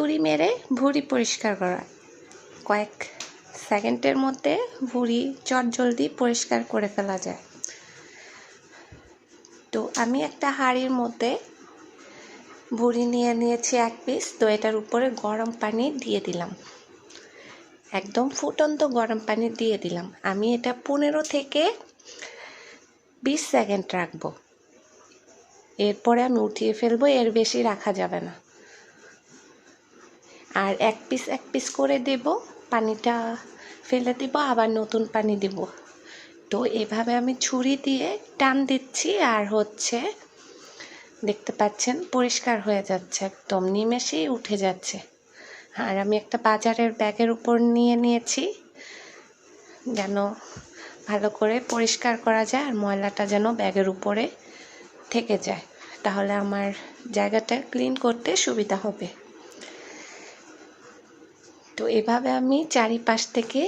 হাতুড়ি মেরে ভুঁড়ি পরিষ্কার করা। কয়েক সেকেন্ডের মধ্যে ভুঁড়ি চট জলদি পরিষ্কার করে ফেলা যায়। তো আমি একটা হাঁড়ির মধ্যে ভুঁড়ি নিয়ে নিয়েছি এক পিস, তো এটার উপরে গরম পানি দিয়ে দিলাম। একদম ফুটন্ত গরম পানি দিয়ে দিলাম। আমি এটা পনেরো থেকে বিশ সেকেন্ড রাখব। এরপরে আমি উঠিয়ে ফেলব, এর বেশি রাখা যাবে না। আর এক পিস এক পিস করে দেব। পানিটা ফেলে দিব, আবার নতুন পানি দিব। তো এভাবে আমি ছুরি দিয়ে টান দিচ্ছি আর হচ্ছে দেখতে পাচ্ছেন পরিষ্কার হয়ে যাচ্ছে, একদম নিমেষেই উঠে যাচ্ছে। আর আমি একটা বাজারের ব্যাগের উপর নিয়ে নিয়েছি, যেন ভালো করে পরিষ্কার করা যায় আর ময়লাটা যেন ব্যাগের উপরে থেকে যায়। তাহলে আমার জায়গাটা ক্লিন করতে সুবিধা হবে। তো এভাবে আমি চারিপাশ থেকে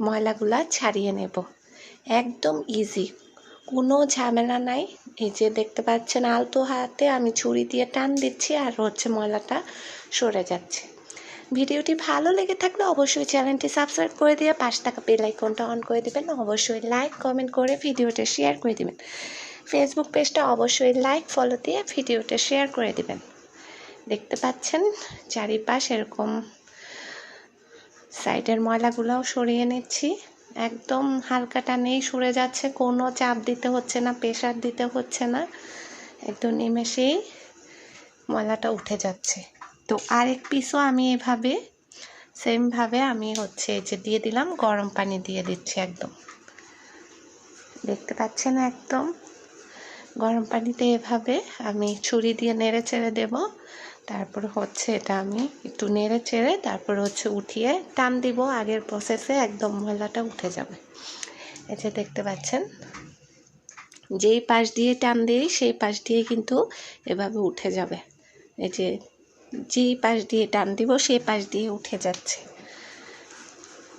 ময়লাগুলা ছাড়িয়ে নেব। একদম ইজি কোনো ঝামেলা নাই। এই যে দেখতে পাচ্ছেন আলতো হাতে আমি ছুরি দিয়ে টান দিচ্ছি আর হচ্ছে ময়লাটা সরে যাচ্ছে। ভিডিওটি ভালো লেগে থাকলে অবশ্যই চ্যানেলটি সাবস্ক্রাইব করে দিয়ে পাশ থাকা বেল আইকনটা অন করে দেবেন। অবশ্যই লাইক, কমেন্ট করে ভিডিওটা শেয়ার করে দেবেন। ফেসবুক পেজটা অবশ্যই লাইক ফলো দিয়ে ভিডিওটা শেয়ার করে দেবেন। দেখতে পাচ্ছেন চারিপাশ এরকম সাইডের ময়লাগুলোও সরিয়ে নিচ্ছি। একদম হালকা টানেই সরে যাচ্ছে, কোনো চাপ দিতে হচ্ছে না প্রেশার দিতে হচ্ছে না। একদম নিমেষেই ময়লাটা উঠে যাচ্ছে। তো আরেক পিসও আমি এভাবে সেমভাবে আমি হচ্ছে যে দিয়ে দিলাম, গরম পানি দিয়ে দিচ্ছি একদম। দেখতে পাচ্ছেন একদম? গরম পানিতে এভাবে আমি ছুরি দিয়ে নেড়ে চেড়ে দেবো। তারপর হচ্ছে এটা আমি একটু নেড়ে চেড়ে তারপর হচ্ছে উঠিয়ে টান দিব আগের প্রসেসে একদম ময়লাটা উঠে যাবে। যে দেখতে পাচ্ছেন, যেই পাশ দিয়ে টান দিই সেই পাশ দিয়ে কিন্তু এভাবে উঠে যাবে। এই যে যেই পাশ দিয়ে টান দিব সেই পাশ দিয়ে উঠে যাচ্ছে।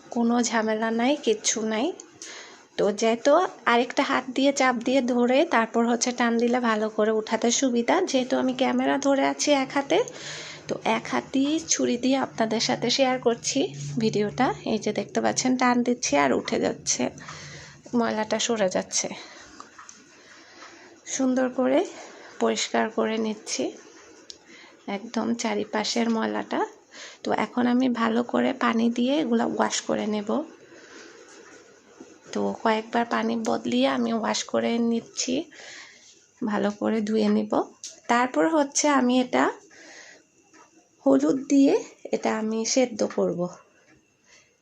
কোনো ঝামেলা নাই, কিচ্ছু নাই। তো যেহেতু আরেকটা হাত দিয়ে চাপ দিয়ে ধরে তারপর হচ্ছে টান দিলে ভালো করে উঠাতে সুবিধা। যেহেতু আমি ক্যামেরা ধরে আছি এক হাতে, তো এক হাত দিয়ে ছুরি দিয়ে আপনাদের সাথে শেয়ার করছি ভিডিওটা। এই যে দেখতে পাচ্ছেন, টান দিচ্ছি আর উঠে যাচ্ছে। ময়লাটা সরে যাচ্ছে। সুন্দর করে পরিষ্কার করে নিচ্ছি। একদম চারিপাশের ময়লাটা। তো এখন আমি ভালো করে পানি দিয়ে এগুলো ওয়াশ করে নেব। তো কয়েকবার পানি বদলিয়ে আমি ওয়াশ করে নিচ্ছি। ভালো করে ধুয়ে নিব। তারপর হচ্ছে আমি এটা হলুদ দিয়ে এটা আমি সেদ্ধ করব।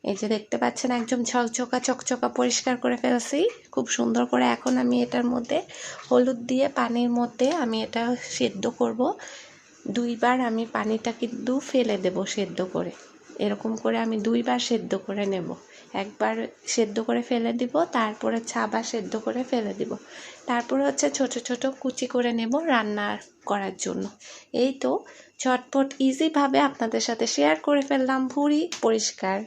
এই যে দেখতে পাচ্ছেন একদম ঝকঝকা, চকচকা পরিষ্কার করে ফেলছি। খুব সুন্দর করে এখন আমি এটার মধ্যে হলুদ দিয়ে পানির মধ্যে আমি এটা সেদ্ধ করব। দুইবার আমি পানিটা কিন্তু ফেলে দেব সেদ্ধ করে। এরকম করে আমি দুইবার সেদ্ধ করে নেব। একবার সেদ্ধ করে ফেলে দিব, তারপরে ছাবা সেদ্ধ করে ফেলে দিব। তারপরে হচ্ছে ছোট ছোট কুচি করে নেব রান্না করার জন্য। এই তো ঝটপট ইজিভাবে আপনাদের সাথে শেয়ার করে ফেললাম। ভুঁড়ি পরিষ্কার।